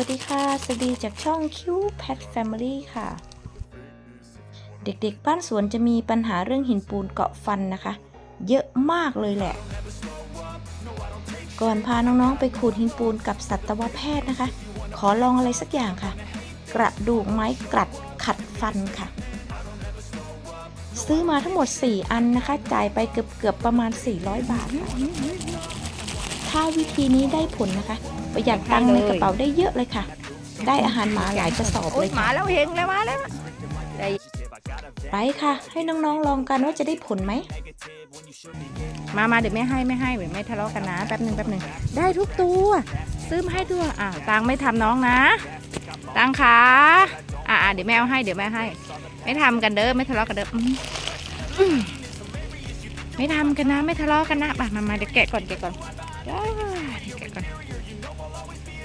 วัสดีค่ะ สวัสดีจากช่อง Q Pet Family ค่ะ เด็กๆบ้านสวนจะมีปัญหาเรื่องหินปูนเกาะฟันนะคะ เยอะมากเลยแหละ ก่อนพาน้องๆไปขูดหินปูนกับสัตวแพทย์นะคะ ขอลองอะไรสักอย่างค่ะ กระดูกไม้กลัดขัดฟันค่ะ ซื้อมาทั้งหมด 4 อันนะคะ จ่ายไปเกือบๆประมาณ 400 บาทค่ะ ถ้าวิธีนี้ได้ผลนะคะ ประหยัดตังค์ในกระเป๋าได้เยอะเลยค่ะ ได้อาหารหมาหลายกระสอบโอ๊เลยยหมาค่ะแล้วเฮงแล้วมาแล้วได้ไปค่ะ ให้น้องๆลองกันว่าจะได้ผลไหม มามาเดี๋ยวแม่ให้ไม่ให้เดี๋ยวไม่ทะเลาะกันนะแป๊บหนึ่งแป๊บหนึ่งได้ทุกตัว ซื้อมาให้ด้วยอ่าตังไม่ทำน้องนะ ตังขาอ่าอ่าเดี๋ยวแม่เอาให้เดี๋ยวแม่ให้ ไม่ทำกันเด้อไม่ทะเลาะกันเด้ออืมอืมไม่ทำกันนะ ไม่ทะเลาะกันนะมามามาเดี๋ยวแกะก่อนแกะก่อน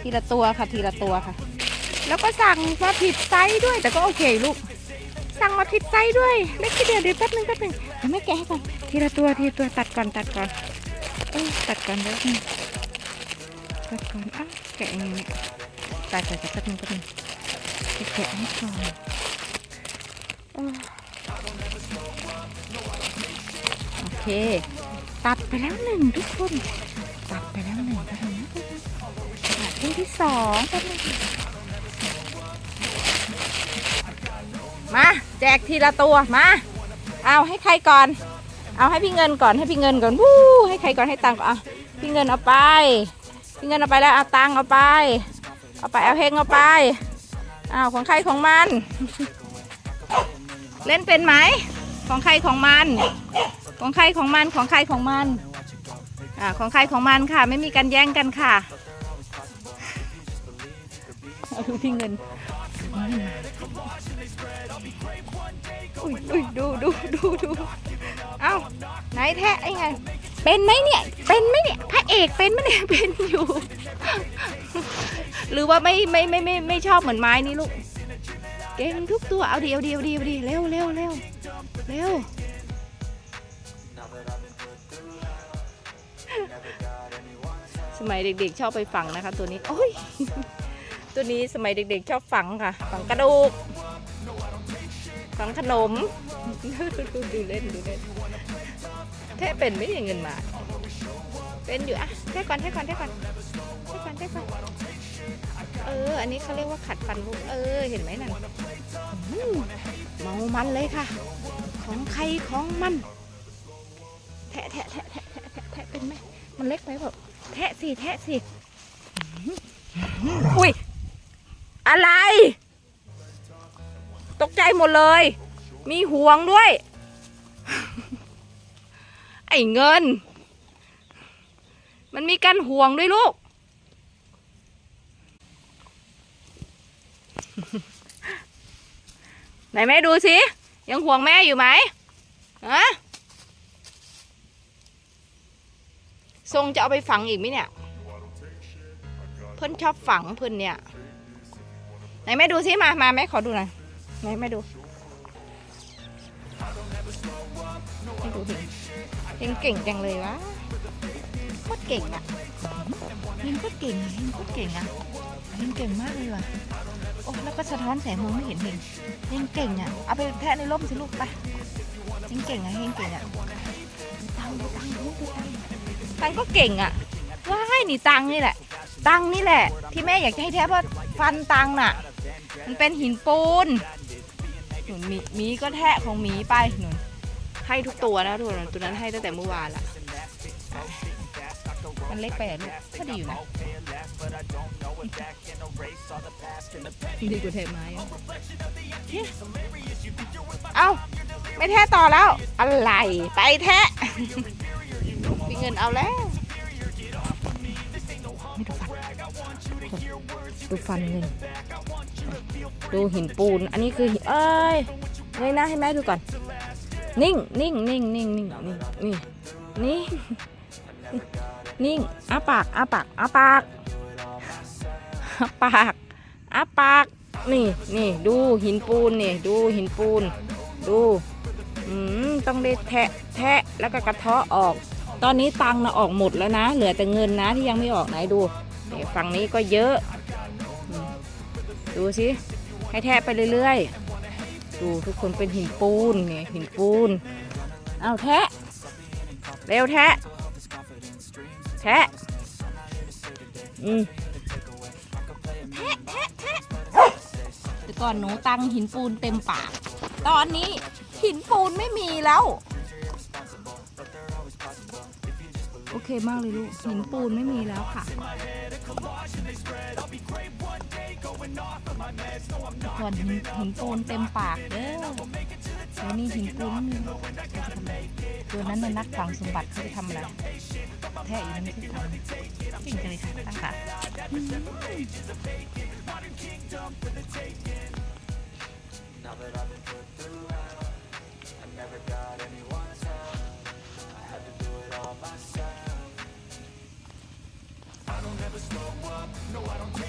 ทีละตัวค่ะทีละตัวค่ะ แล้วก็สั่งมาผิดไซส์ด้วย แต่ก็โอเคลูก สั่งมาผิดไซส์ด้วยเล็กทีเดียวเดี๋ยวแป๊บนึงแป๊บนึงเดี๋ยวไม่แกะให้ก่อนทีละตัวทีละตัวตัดก่อนตัดก่อนเอ้ตัดก่อนเดี๋ยวนึงตัดก่อนอ้าแกะยังไงเนี่ยตัดตัดแป๊บนึงแป๊บนึงแกะให้ก่อนโอเค ตัดไปแล้วหนึ่งทุกคน ขึ้นที่ที่สองมา แจกทีละตัวมา เอาให้ใครก่อน เอาให้พี่เงินก่อนให้พี่เงินก่อนวู้ให้ใครก่อนให้ตังก่อนอะพี่เงินเอาไป พี่เงินเอาไปแล้วเอาตังเอาไป เอาไปเอาเฮงเอาไปอ้าวของใครของมัน เล่นเป็นไหมของใครของมัน ของใครของมันของใครของมัน อ่าของใครของมันค่ะ ไม่มีการแย่งกันค่ะเอาดูพี่เงินอุ้ยอุ้ยดูดูดูดูเอ้าไหนแท้ไอ้ไง เป็นไหมเนี่ย เป็นไหมเนี่ยพระเอกเป็นไหมเนี่ยเป็นอยู่ หรือว่าไม่ไม่ไม่ไม่ไม่ชอบเหมือนไม้นี่ลูก เก่งทุกตัวเอาดีเอาดีเอาดีเอาดีเร็วเร็วเร็วเร็ว มัยเด็กๆชอบไปฝังนะคะ ตัวนี้โอ้ยตัวนี้สมัยเด็กๆชอบฝังค่ะ ฝังกระดูกฝังขนมดูดูเล่นดูเล่นแท้เป็นไม่ได้เงินมา เป็นอยู่อะแท้ก่อนแท้ก่อนแท้ก่อนแท้ก่อนแท้ก่อนเออ อันนี้เขาเรียกว่าขัดฟันลูกเออ เห็นไหมนั่นเมามันเลยค่ะ ของใครของมัน แทะแทะแทะแทะแทะแทะแทะเป็นไหมมันเล็กไปแบบ แทะสิ แทะสิ อุ้ย อะไร ตกใจหมดเลย มีห่วงด้วย ไอ้เงิน มันมีการห่วงด้วยลูก ไหนแม่ดูสิ ยังห่วงแม่อยู่ไหมฮะ ทรงจะเอาไปฝังอีกไหมเนี่ย เพื่อนชอบฝังเพื่อนเนี่ย ไหนแม่ดูสิมามาแม่ขอดูหน่อยไหนแม่ดูแม่ดูเฮงเฮงเก่งจังเลยวะโคตรเก่งอะเฮงโคตรเก่งอะเฮงโคตรเก่งอะเฮงเก่งมากเลยว่ะโอ้แล้วก็สะท้อนแสงมองไม่เห็นเฮงเฮงเก่งอะเอาไปแทะในร่มสิลูกไปเฮงเก่งอะเฮงเก่งอะตังตังดูดูตัง ตังก็เก่งอะว้ายนี่ตังนี่แหละ ตังนี่แหละ ที่แม่อยากจะให้แทะเพราะฟันตังน่ะ มันเป็นหินปูนหนุนหมีหมีก็แทะของหมีไปหนุนให้ทุกตัวนะทุกคนตัวนั้นให้ตั้งแต่เมื่อวานละมันเล็กไปอะลูกก็ดีอยู่นะดีกว่าเทไม้อะเนี่ยเอ้าไม่แทะต่อแล้ว อะไร ไปแทะมี เงินเอาแล้วไม่ดูฟันดูฟันเงินดูหินปูน อันนี้คือหินเอ้ยเงยหน้าให้แม่ดูก่อน นิ่ง นิ่ง นิ่ง นิ่ง นิ่ง นิ่ง นี่นิ่นิ่งอ้าปากอ้าปากอ้าปากอ้าปากอ้าปาก นี่ นี่ ดูหินปูน นี่ ดูหินปูน ดู อืม ต้องได้แทะ แทะ แล้วก็กระเทาะออก ตอนนี้ตังค์นะออกหมดแล้วนะ เหลือแต่เงินนะที่ยังไม่ออกไหนดูฝั่งนี้ก็เยอะ ดูสิ ให้แทะไปเรื่อยๆ ดูทุกคนเป็นหินปูนเนี่ยหินปูน เอาแทะ เร็วแทะ แทะ อืมแทะแทะแทะแต่ก่อนหนูตังหินปูนเต็มปาก ตอนนี้หินปูนไม่มีแล้ว เคมากเลยลูกหินปูนไม่มีแล้วค่ะส่วนหินหินปูนเต็มปากเด้อแล้วนี่หินปูนไม่มีเราจะทำอะไรตัวนั้นน่ะนักฝังสมบัติเขาจะทำอะไรแท้อีกนั่นคือทำเก่งจังเลยค่ะตั้งค่ะ show up. Uh, no, I don't care.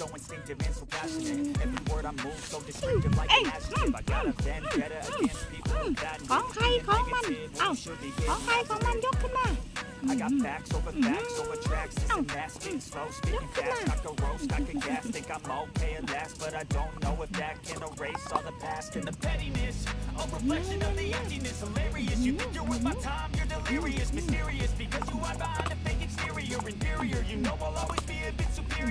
so instinctive and so passionate. Every word I move so descriptive like an adjective. I got a vendetta against people who bad ของใครของมัน เอ้า ของใครของมันยกขึ้นมา I got facts over facts over tracks. This and that, speaking slow, speaking fast. I can roast, I can gas. Think I'm okay at last, but I don't know if that can erase all the past and the pettiness. A reflection of the emptiness, hilarious. You think you're worth my time, you're delirious, mysterious because you hide behind a fake exterior, inferior. You know I'll always หิ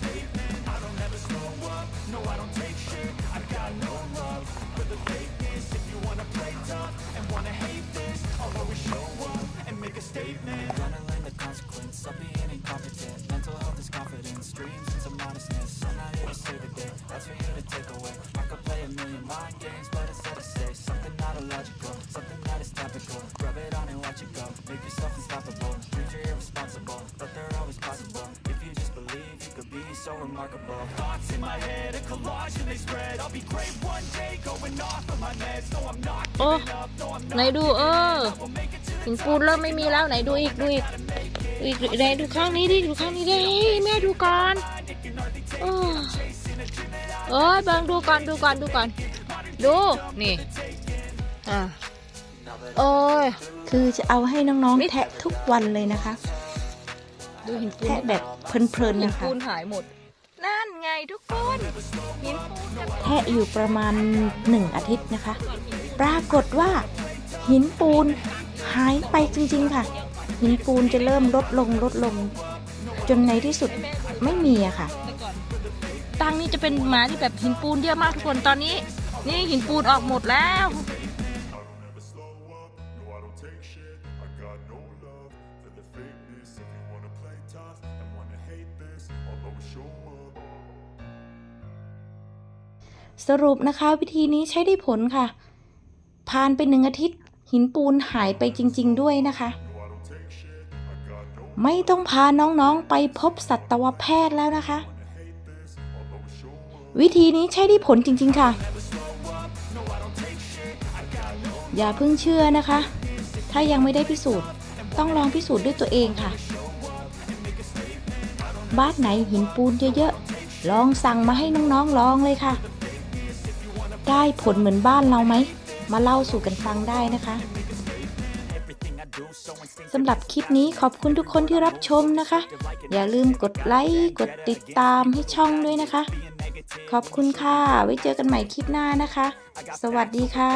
statement. I don't ever slow up, no, I don't take shit. I've got no love for the fakeness. So remarkable. Thoughts in my head, a collage and they spread. I'll be great one day, going off of my meds. No, I'm not โอ้ giving up. No, I'm ไหนดูเออหินปูนเริ่มไม่มีแล้วไหนดูอีกดูอีกดูอีกไหนดูข้างนี้ดิดูข้างนี้ดิแม่ดูก่อนโอ้เอ้ยเบิงดูก่อนดูก่อนดูก่อน ดูนี่อ่าโอ้ยคือจะเอาให้น้องๆแทะทุกวันเลยนะคะ ดูหินปูนแทะแบบเพลินๆหินนะคะปูนหายหมด นั่นไงทุกคนหินปูนจะแทะอยู่ประมาณหนึ่งอาทิตย์นะคะ ปรากฏว่า หินปูนหายไปจริง ๆ ค่ะ หินปูนจะเริ่มลดลงลดลง จนในที่สุดไม่มีอะค่ะแต่ก่อนตังนี่จะเป็นหมาที่แบบหินปูนเยอะมากทุกคนตอนนี้ นี่หินปูนออกหมดแล้ว สรุปนะคะวิธีนี้ใช้ได้ผลค่ะ ผ่านไปหนึ่งอาทิตย์ หินปูนหายไปจริง ๆ ด้วยนะคะ ไม่ต้องพาน้องๆไปพบสัตวแพทย์แล้วนะคะ วิธีนี้ใช้ได้ผลจริง ๆ ค่ะ อย่าเพิ่งเชื่อนะคะ ถ้ายังไม่ได้พิสูจน์ ต้องลองพิสูจน์ด้วยตัวเองค่ะ บ้านไหนหินปูนเยอะๆ ลองสั่งมาให้น้องๆลองเลยค่ะ ได้ผลเหมือนบ้านเราไหม มาเล่าสู่กันฟังได้นะคะสำหรับคลิปนี้ขอบคุณทุกคนที่รับชมนะคะ อย่าลืมกดไลค์ กดติดตามให้ช่องด้วยนะคะ ขอบคุณค่ะ ไว้เจอกันใหม่คลิปหน้านะคะ สวัสดีค่ะ